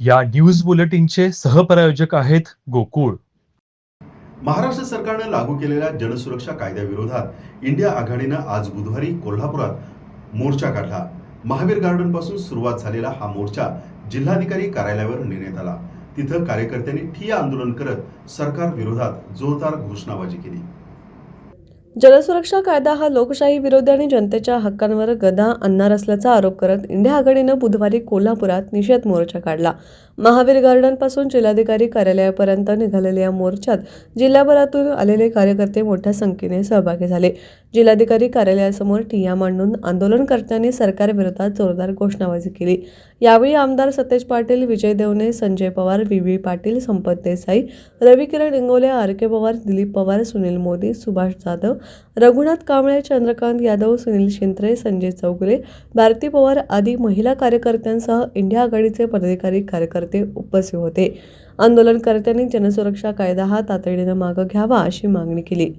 या न्यूज बुलेटिनचे सहप्रायोजक आहेत गोकुळ. महाराष्ट्र सरकारनं लागू केलेल्या जनसुरक्षा कायद्याविरोधात इंडिया आघाडीनं आज बुधवारी कोल्हापुरात मोर्चा काढला. महावीर गार्डनपासून सुरुवात झालेला हा मोर्चा जिल्हाधिकारी कार्यालयावर नेण्यात आला. तिथं कार्यकर्त्यांनी ठिय्या आंदोलन करत सरकार विरोधात जोरदार घोषणाबाजी केली. जलसुरक्षा कायदा हा लोकशाही विरोधी आणि जनतेच्या हक्कांवर गदा आणणार असल्याचा आरोप करत इंडिया आघाडीनं बुधवारी कोल्हापुरात निषेध मोर्चा काढला. महावीर गार्डनपासून जिल्हाधिकारी कार्यालयापर्यंत निघालेल्या या मोर्चात जिल्हाभरातून आलेले कार्यकर्ते मोठ्या संख्येने सहभागी झाले. जिल्हाधिकारी कार्यालयासमोर ठिय्या मांडून आंदोलनकर्त्यांनी सरकारविरोधात जोरदार घोषणाबाजी केली. यावेळी आमदार Satej Patil Vijay Devne Sanjay Pawar V. V. Patil Sampat Desai Ravikiran Ingole R. K. Pawar Dilip Pawar Sunil Modi Subhash Jadhav Raghunath Kamble Chandrakant Yadav Sunil Shintre Sanjay Chougule Bharati Pawar आदी महिला कार्यकर्त्यांसह India आघाडीचे पदाधिकारी कार्यकर्ते उपस्थित होते. आंदोलनकर्त्यांनी जनसुरक्षा कायदा हा तातडीनं मागं घ्यावा अशी मागणी केली.